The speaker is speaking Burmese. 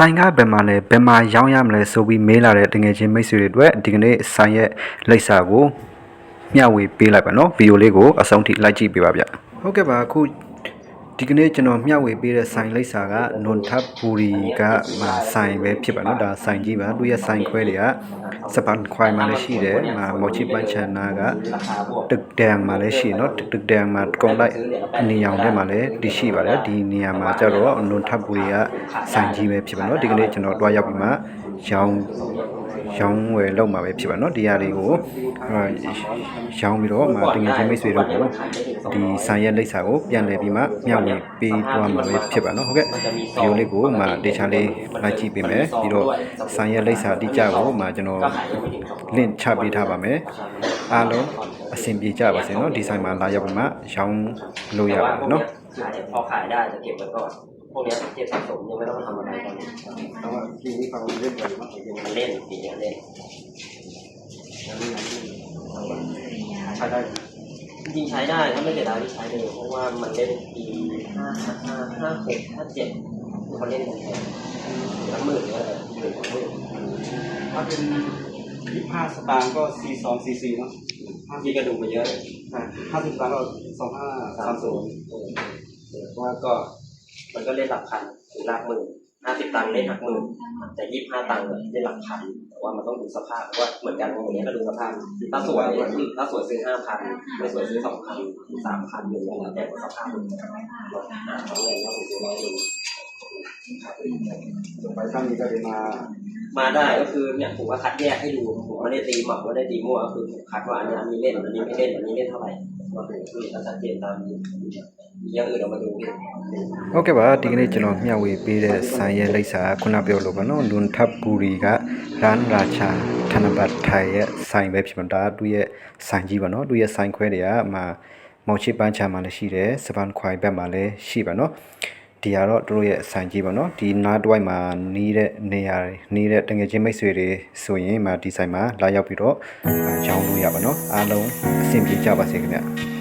ဆိုင်ကဘယ်မှာလဲဘယ်မှာရောင်းရမလဲဆိုပြီးမေးလာတဲ့တငယ်ချင်းမိတ်ဆွေတွေအတွက်ဒီကနေ့ဆိုင်ရဲ့လိပ်စာကိုမျှဝေပေးလိုက်ပါနော်ဗီဒီယိုလေးကိုအဆုံးထိလိုက်ကြည့်ပေးပါဗျဟုတ်ကဲ့ပါအခု ဒီကနေ့ကျွန်တော်မျှဝေပေးတဲ့ဆိုင်လိပ်စာက Nontap Puri ကမှာဆိုင်ပဲဖြစ်ပါတော့ဒါဆိုင်ကြီးပါသူရဲ့ဆိုင်ခွဲတွေကစပန်ခွိုင်မှာလည်းရှိတယ်မှာမော်ချီပန်ချန်နာကတက်တန်မှာလည်းရှိနော်တက်တန်မှာကုန်လိုက်အနေရောင်ထဲမှာလည်းတရှိပါတယ်ဒီနေရာမှာကျတော့ Nontap Puri ကဆိုင်ကြီးပဲဖြစ်ပါတော့ဒီကနေ့ကျွန်တော်တွားရောက်ပြီးမှရောင်းရောင်းဝယ်လောက်မှာပဲဖြစ်ပါတော့ဒီနေရာတွေကိုရောင်းပြီးတော့မှတင်ငယ်ချင်းမိတ်ဆွေတို့ကို ဒီဆိုင်ရဲ့လိပ်စာကိုပြန်လည်ပြီးမှမျှဝေပေးသွားမှာပဲဖြစ်ပါเนาะဟုတ်ကဲ့ဗီဒီယိုလေးကိုမှဒေချာလေးလိုက်ကြည့်ပေးမယ်ပြီးတော့ဆိုင်ရဲ့လိပ်စာအတိအကျကိုမှကျွန်တော် link ချပေးထားပါမယ်အားလုံးအဆင်ပြေကြပါစေเนาะဒီဆိုင်မှာလာရောက်ပြီးမှရောင်းလို့ရပါတယ်เนาะ ขายพอขายได้จะเก็บไว้ก่อน พวกเนี้ยเก็บสะสมยังไม่ต้องทำอะไรตอนนี้ เพราะว่าทีนี้ฟังเล่นไปมาก มันเล่นปีเนี้ยเล่น ใช้ได้ จริงใช้ได้ถ้าไม่เสียดายที่ใช้เลยเพราะว่ามันเล่นปีห้าห้าห้าหกห้าเจ็ดเขาเล่นกันแค่ทั้งหมื่นเลยหมื่นสองหมื่นถ้าเป็นยี่ห้าสตางค์ก็ C สอง C สี่เนาะห้าพี่ก็ดูกมาเยอะห้าสิบสตางค์ก็สองห้าสามศูนย์เพราะว่าก็มันก็เล่นหลักพันถึงหลักหมื่น ห้าสิบตังค์เล่หักหมื่นแต่ยี่ห้าตังค์เนี่ยเล่นหลักพันแต่ว่ามันต้องดูสภาพว่าเหมือนกันอย่างเงี้ก็ดูสภาพ ถ้าสวยถ้าสวยซื้อห้าพันไม่สวยซื้อสองพันสามพันอยู่แล้วแต่สภาพมันอ่าเขาเลยว่าผมดูแล้วดูต่อไปตั้งนี้ก็เลยมา มาได้ก็คือเนี่ยผมก็คัดแยกให้ดูผมไม่ได้ตีหมักไม่ได้ตีมั่วก็คือผมคัดว่าอันนี้อันนี้เล่นอันนี้ไม่เล่นอันนี้เล่นเท่าไหร่ก็คือคือก็ชัดเจนตามนี้ ရရတော့မလို့ဟုတ်ကဲ့ပါဒီကနေ့ကျွန်တော်မျှဝေပေးတဲ့ဆန်ရဲလိပ်စာခုနပြောလို့ပေါ့နော်လွန်ထပ်ပူရီကရန်ရာချာဌာနပတ်ထိုင်ရဲ့ဆိုင်ပဲဖြစ်မှာဒါသူရဲ့ဆိုင်ကြီးပါနော်သူရဲ့ဆိုင်ခွဲတွေကမှာမောင်ချစ်ပန်းချာမှာလည်းရှိတယ်စပန်ခွိုင်ဘက်မှာလည်းရှိပါနော်ဒီကတော့တို့ရဲ့အဆိုင်ကြီးပေါ့နော်ဒီနားတစ်ဝိုက်မှာနေတဲ့နေရာတွေနေတဲ့တငယ်ချင်းမိတ်ဆွေတွေဆိုရင်မှဒီဆိုင်မှာလာရောက်ပြီးတော့ရောင်းလို့ရပါနော်အားလုံးအဆင်ပြေကြပါစေခင်ဗျာ